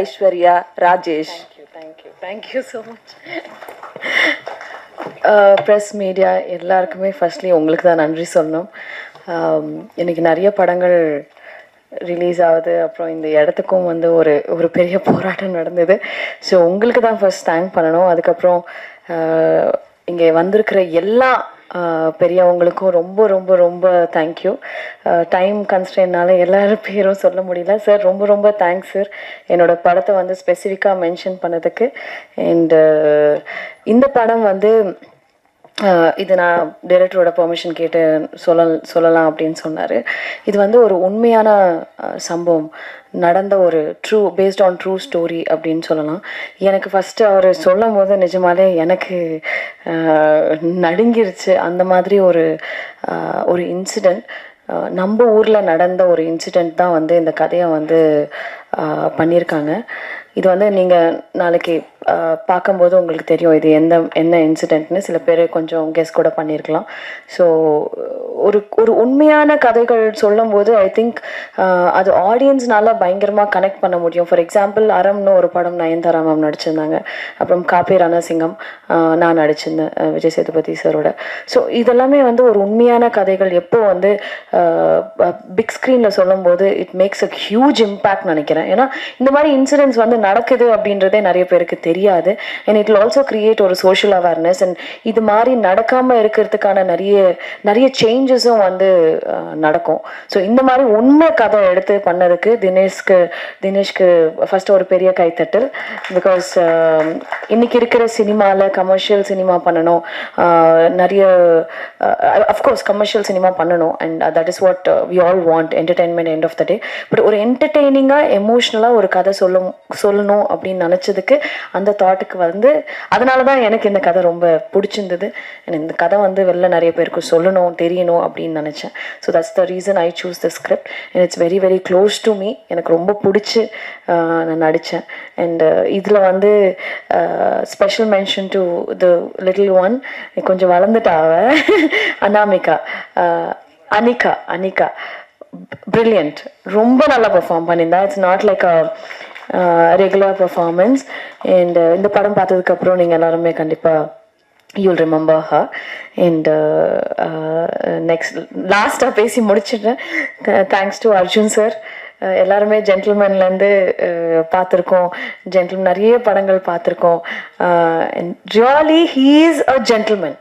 Aishwarya Rajesh. Thank you thank you so much press media எல்லாருக்குமே firstly உங்களுக்கு தான் நன்றி சொல்லணும். Um, இன்னைக்கு நிறைய படங்கள் ரிலீஸ் ஆகுது. அப்புறம் இந்த இடத்துக்கும் வந்து ஒரு ஒரு பெரிய போராட்டம் நடந்தது. ஸோ உங்களுக்கு தான் ஃபர்ஸ்ட் தேங்க் பண்ணணும். அதுக்கப்புறம் uh, இங்கே வந்திருக்கிற எல்லா பெரியவங்களுக்கும் ரொம்ப ரொம்ப ரொம்ப தேங்க்யூ டைம் கன்ஸ்டன்ட்னால எல்லாரும் பேரும் சொல்ல முடியல. சார் ரொம்ப ரொம்ப தேங்க்ஸ் சார் என்னோட படத்தை வந்து ஸ்பெசிஃபிக்காக மென்ஷன் பண்ணதுக்கு. அண்டு இந்த படம் வந்து இது நான் டைரக்டரோட பெர்மிஷன் கேட்டு சொல்ல சொல்லலாம் அப்படின்னு சொன்னார். இது வந்து ஒரு உண்மையான சம்பவம். நடந்த ஒரு true based on true story அப்படின்னு சொல்லலாம். எனக்கு ஃபஸ்ட்டு அவர் சொல்லும் போது நிஜமாலே எனக்கு நடுங்கிருச்சு. அந்த மாதிரி ஒரு ஒரு இன்சிடெண்ட் நம்ம ஊரில் நடந்த ஒரு இன்சிடெண்ட் தான் வந்து இந்த கதையை வந்து பண்ணியிருக்காங்க. இது வந்து நீங்கள் நாளைக்கு பார்க்கும்போது உங்களுக்கு தெரியும் இது எந்த என்ன இன்சிடென்ட்னு சில பேர் கொஞ்சம் கெஸ் கூட பண்ணியிருக்கலாம். ஸோ ஒரு ஒரு உண்மையான கதைகள் சொல்லும்போது ஐ திங்க் அது ஆடியன்ஸ்னால பயங்கரமாக கனெக்ட் பண்ண முடியும். ஃபார் எக்ஸாம்பிள் அறம்னு ஒரு படம் நயன்தாரா மேம் நடிச்சிருந்தாங்க. அப்புறம் காப்பி ரணசிங்கம் நான் நடிச்சிருந்தேன் விஜய் சேதுபதி சாரோட. ஸோ இதெல்லாமே வந்து ஒரு உண்மையான கதைகள். எப்போ வந்து பிக் ஸ்க்ரீனில் சொல்லும்போது it makes a huge impact நினைக்கிறேன். ஏன்னா இந்த மாதிரி இன்சிடென்ட்ஸ் வந்து நடக்குது அப்படின்றதே நிறைய பேருக்கு தெரியும் தெரியாது. அண்ட் இட் ஆல்சோ கிரியேட் ஒரு சோஷியல் அவேர்னஸ் அண்ட் இது மாதிரி நடக்காமல் இருக்கிறதுக்கான நிறைய நிறைய சேஞ்சஸும் வந்து நடக்கும். ஸோ இந்த மாதிரி உண்மை கதை எடுத்து பண்ணதுக்கு தினேஷ்க்கு தினேஷ்க்கு ஃபர்ஸ்ட் ஒரு பெரிய கைத்தட்டல். பிகாஸ் இன்னைக்கு இருக்கிற சினிமாவில் கமர்ஷியல் சினிமா பண்ணணும். நிறைய அஃப்கோர்ஸ் கமர்ஷியல் சினிமா பண்ணணும். And that is what we all want entertainment end of the day but ஒரு என்டர்டெய்னிங்காக எமோஷ்னலாக ஒரு கதை சொல்லும் சொல்லணும் அப்படின்னு நினச்சதுக்கு அந்த அந்த தாட்டுக்கு வந்து அதனால தான் எனக்கு இந்த கதை ரொம்ப பிடிச்சிருந்தது. இந்த கதை வந்து வெளில நிறைய பேருக்கு சொல்லணும் தெரியணும் அப்படின்னு நினச்சேன். So that's the reason I choose the script and it's very very close to me எனக்கு ரொம்ப பிடிச்சி நான் நடித்தேன் அண்ட் இதில் வந்து special mention to the little one கொஞ்சம் வளர்ந்துட்டாவ அனாமிகா. அனிகா அனிகா. பிரில்லியன்ட் ரொம்ப நல்லா பெர்ஃபார்ம் பண்ணியிருந்தா. It's not like a regular performance and இந்த படம் பார்த்ததுக்கப்புறம் நீங்கள் எல்லாருமே கண்டிப்பாக you'll remember her and next லாஸ்ட்டாக பேசி முடிச்சிடுறேன். தேங்க்ஸ் டு அர்ஜுன் சார் எல்லாருமே ஜென்டில்மேன்லேருந்து பார்த்துருக்கோம். ஜென்டில் நிறைய படங்கள் பார்த்துருக்கோம். Really he is a gentleman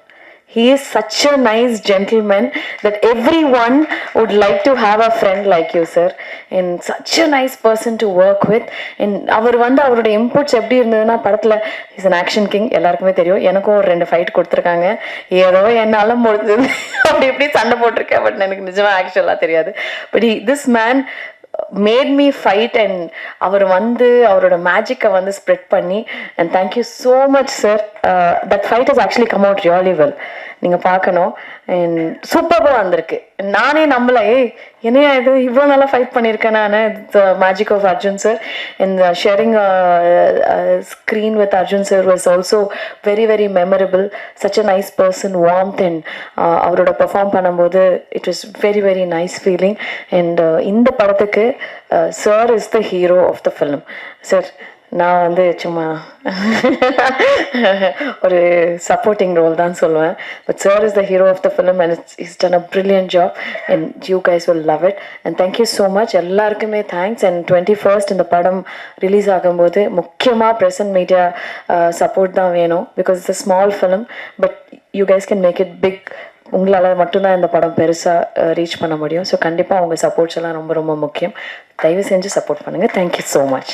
he is such a nice gentleman that everyone would like to have a friend like you sir. And such a nice person to work with. And அவர் வந்து அவருடைய inputs எப்படி இருந்ததுன்னா படத்தில் is an action king எல்லாருக்குமே தெரியும். எனக்கும் ஒரு ரெண்டு ஃபைட் கொடுத்துருக்காங்க. ஏதோ என்னால் முடிஞ்சது. அப்படி இப்படி சண்டை போட்டிருக்கேன். பட் எனக்கு நிஜமா ஆக்சுவலாக தெரியாது. But this man made me fight and அவர் வந்து அவரோட மேஜிக்கை வந்து ஸ்ப்ரெட் பண்ணி and thank you so much sir that fight is actually come out really well நீங்கள் பார்க்கணும். அண்ட் சூப்பராக வந்திருக்கு. நானே நம்பல ஏய் என்னையா இது? இவ்வளோ நல்லா ஃபைட் பண்ணியிருக்கேன் நான். The magic of Arjun sir and sharing screen with Arjun sir was also very very memorable such a nice person warmth and அவரோட பெர்ஃபார்ம் பண்ணும்போது it was very very nice feeling and இந்த படத்துக்கு sir is the hero of the film sir நான் வந்து சும்மா ஒரு supporting role தான் சொல்லுவேன். But sir is the hero of the film and it's is done a brilliant job and you guys will love it and thank you so much எல்லாருக்குமே thanks and twenty first இந்த படம் release ஆகும்போது முக்கியமாக present media support தான் வேணும். Because it's a small film but you guys can make it big உங்களால் மட்டும்தான் இந்த படம் பெருசாக ரீச் பண்ண முடியும். ஸோ கண்டிப்பாக உங்கள் சப்போர்ட்ஸ் எல்லாம் ரொம்ப ரொம்ப முக்கியம். தயவு செஞ்சு சப்போர்ட் பண்ணுங்கள் தேங்க்யூ ஸோ மச்